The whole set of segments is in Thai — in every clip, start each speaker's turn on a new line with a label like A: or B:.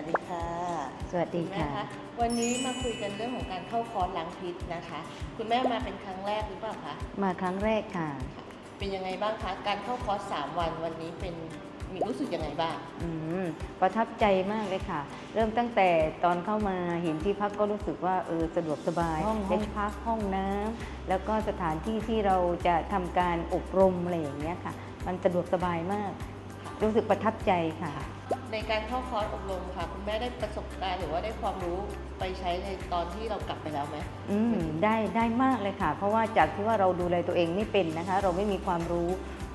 A: วัสดีค่ะ
B: สวัสดี
A: ณแม่
B: ค่ะ
A: วันนี้มาคุยกันเรื่องของการเข้าคอร์สล้างพิษนะคะ คุณแม่มาเป็นครั้งแรกหรือเปล่าคะ
B: มาครั้งแรกค่ะ
A: เป็นยังไงบ้างคะการเข้าคอร์สสามวันวันนี้เป็นมีรู้สึกยังไงบ้าง
B: อืมประทับใจมากเลยค่ะ เริ่มตั้งแต่ตอนเข้ามาเห็นที่พักก็รู้สึกว่าเออสะดวกสบายห้องห้องพักห้องน้ำแล้วก็สถานที่ที่เราจะทำการอบรมอะไรอย่างเงี้ยค่ะ มันสะดวกสบายมาก รู้สึกประทับใจค่ะ
A: ในการเข้าคอร์สอบรมค่ะ คุณแม่ได้ประสบการณ์หรือว่าได้ความรู้ไปใช้ในตอนที่เรากลับไปแล้วไหม
B: อืมได้ได้มากเลยค่ะ เพราะว่าจากที่ว่าเราดูแลตัวเองไม่เป็นนะคะ เราไม่มีความรู้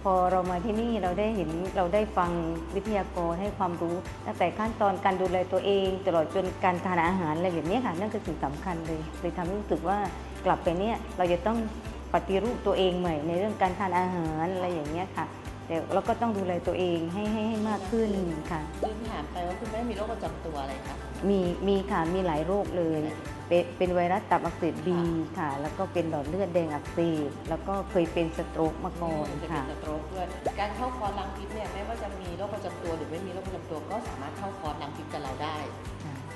B: พอเรามาที่นี่เราได้เห็นเราได้ฟังวิทยากรให้ความรู้ ตั้งแต่ขั้นตอนการดูแลตัวเอง ตลอดจนการทานอาหารอะไรแบบนี้ค่ะ นั่นคือสิ่งสำคัญเลยเลยทำให้รู้สึกว่ากลับไปเนี่ยเราจะต้องปฏิรูปตัวเองใหม่ในเรื่องการทานอาหารอะไรอย่างเงี้ยค่ะ แต่เราก็ต้องดูแลตัวเองให้ให้ให้มากขึ้นค่ะ
A: ลืมถามไปว่าคุณแม่มีโรคประจำตัวอะไรคะ
B: มีมีค่ะมีหลายโรคเลย เป็นเป็นไวรัสตับอักเสบบีค่ะ แล้วก็เป็นหลอดเลือดแดงอักเสบแล้วก็เคยเป็นสโตรกมาก่อน
A: จะเป็น
B: ค่ะ
A: สโตรกด้วยการเข้าคอร์สล้างพิษเนี่ยไม่ว่าจะมีโรคประจำตัวหรือไม่มีโรคประจำตัวก็สามารถเข้าคอร์สล้างพิษกับเราได้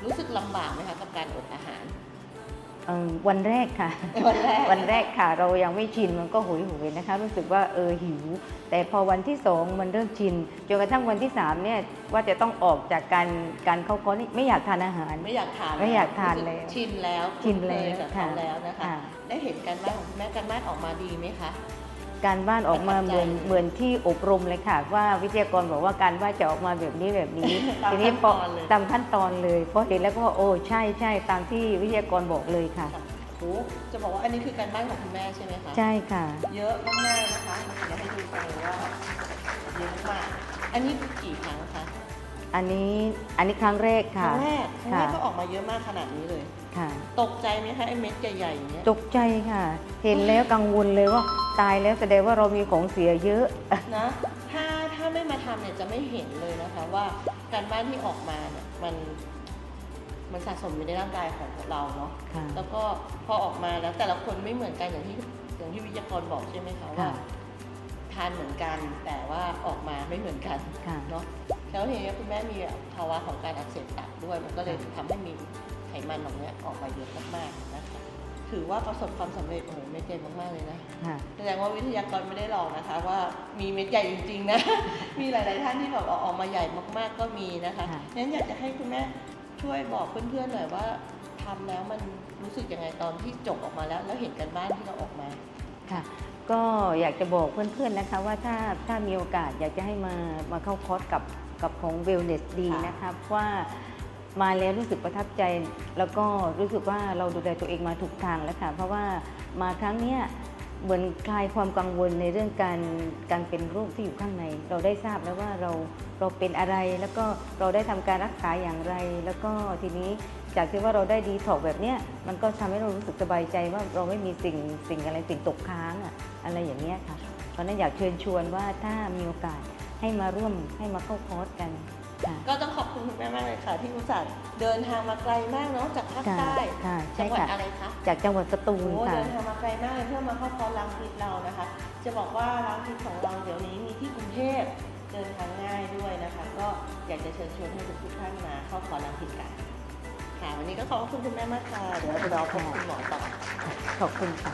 A: รู้สึกลำบากไหมคะกับการอดอาหาร
B: เอ่อวันแรกค่ะ
A: วันแรก
B: วันแรกค่ะ เรายังไม่ชินมันก็หุยหุยนะคะ รู้สึกว่าเออหิว แต่พอวันที่สองมันเริ่มชินจนกระทั่งวันที่สามเนี่ยว่าจะต้องออกจากการการเข้าคอร์สนี่ไม่อยากทานอาหาร
A: ไม่อยากทาน
B: ไม่อยากทาน
A: รู้สึ
B: แล้ว
A: ชินแล้ว
B: ชินแล้ว
A: คุ้เคยกับเขา
B: ค่ะ
A: แล้วนะคะ
B: ค่ะ
A: ได้เห็นการบ้านของคุณแม่การบ้านออกมาดีไหมคะ
B: การบ้านออกมา
A: ประทับใจ
B: เหมือนเหมือนที่อบรมเลยค่ะ ว่าวิทยากรบอกว่าการบ้านจะออกมาแบบนี้แบบนี้
A: ตาม
B: ทีนี้
A: ขั้น
B: พ
A: ต
B: อ
A: อนเลย
B: ตามขั้นตอนเลยพอเห็นแล้วก็ว่าโอ้ใช่ใช่ตามที่วิทยากรบอกเลยค่ะ
A: โอ้จะบอกว่าอันนี้คือการบ้านของคุณแม่ใช่ไหมคะ
B: ใช่ค่ะ
A: เยอะมากๆนะคะเดี๋ยวให้ดูกันเลยว่าเยอะมากอันนี้กี่ครั้งคะ
B: อันนี้อันนี้ครั้งแรก
A: ค
B: ค่ะ
A: รั้งแรกครั้งแรก
B: ค่ะ
A: ก็ออกมาเยอะมากขนาดนี้เลย
B: ค่ะ
A: ตกใจไหมคะไอ้เม็ดใหญ่ๆอย่างเงี้ย
B: ตกใจค่ะ เห็นแล้วกังวลเลยว่า ตายแล้วแสดงว่าเรามีของเสียเยอะ
A: นะถ้าถ้าไม่มาทำเนี่ยจะไม่เห็นเลยนะคะว่าการบ้านที่ออกมาเนี่ยมันมันสะสมอยู่ในร่างกายของเราเนาะ
B: ค่ะ
A: แล้วก็พอออกมาแล้วแต่ละคนไม่เหมือนกันอย่างที่อย่างที่วิทยากรบอกใช่ไหมคะว่า
B: ค่ะ
A: ทานเหมือนกันแต่ว่าออกมาไม่เหมือนกัน
B: ค่ะ
A: เนาะแล้วทีนี้คุณแม่มีภาวะของการอักเสบตับด้วย มันก็เลยทำให้มีไขมันตรงเนี้ยออกมาเยอะมากๆนะคะ ถือว่าประสบความสำเร็จโอ้โหเม็ดใหญ่มากๆเลยนะ
B: ค่ะ
A: แสดงว่าวิทยากรไม่ได้หลอกนะคะ ว่ามีเม็ดใหญ่จริงๆนะ มีหลาย ๆ ท่านที่แบบเอาออกมาใหญ่มากๆก็มีนะคะ
B: ค่ะ
A: งั้นอยากจะให้คุณแม่ช่วยบอกเพื่อนๆหน่อยว่าทำแล้วมันรู้สึกยังไงตอนที่จบออกมาแล้ว แล้วเห็นกันบ้านที่เราออกมา
B: ค่ะ ก็อยากจะบอกเพื่อนๆนะคะ ว่าถ้าถ้ามีโอกาสอยากจะให้มามาเข้าคอร์สกับกับของ Wellness ดี
A: ค่ะ
B: นะครับว่า มาแล้วรู้สึกประทับใจ แล้วก็รู้สึกว่าเราดูแลตัวเองมาถูกทางแล้วค่ะ เพราะว่ามาครั้งเนี้ยเหมือนคลายความกังวลในเรื่องการการเป็นโรคที่อยู่ข้างใน เราได้ทราบแล้วว่าเราเราเป็นอะไรแล้วก็เราได้ทำการรักษาอย่างไร แล้วก็ทีนี้จากที่ว่าเราได้ดีถอกแบบเนี้ยมันก็ทำให้เรารู้สึกสบายใจว่าเราไม่มีสิ่งสิ่งอะไรสิ่งตกค้างอะอะไรอย่างเงี้ยค่ะเพราะนั้นอยากเชิญชวนว่าถ้ามีโอกาสให้มาร่วมให้มาเข้าคอร์สกัน
A: ก็ต้องขอบคุณคุณแม่มากเลยค่ะ ที่อุตส่าห์เดินทางมาไกลมากเนาะจากภาค
B: ค่ะ
A: ใต้
B: ค่ะ
A: จั
B: ใช่
A: งหวัด
B: ค่ะ
A: อะไรคะ
B: จากจังหวัดสตู
A: โอ้
B: ลค่ะ
A: เดินทางมาไกลมากเลยเพื่อมาเข้าคอร์สล้างพิษเรานะคะ จะบอกว่าล้างพิษของเราเดี๋ยวนี้มีที่กรุงเทพเดินทางง่ายด้วยนะคะ ก็อยากจะเชิญชวนให้ทุกท่านมาเข้าคอร์สล้างพิษกันค่ะวันนี้ก็ขอบคุณคุณแม่มากค่ะเดี๋ยวเราไปรอพบคุณหมอต่อ
B: ขอบคุณค่ะ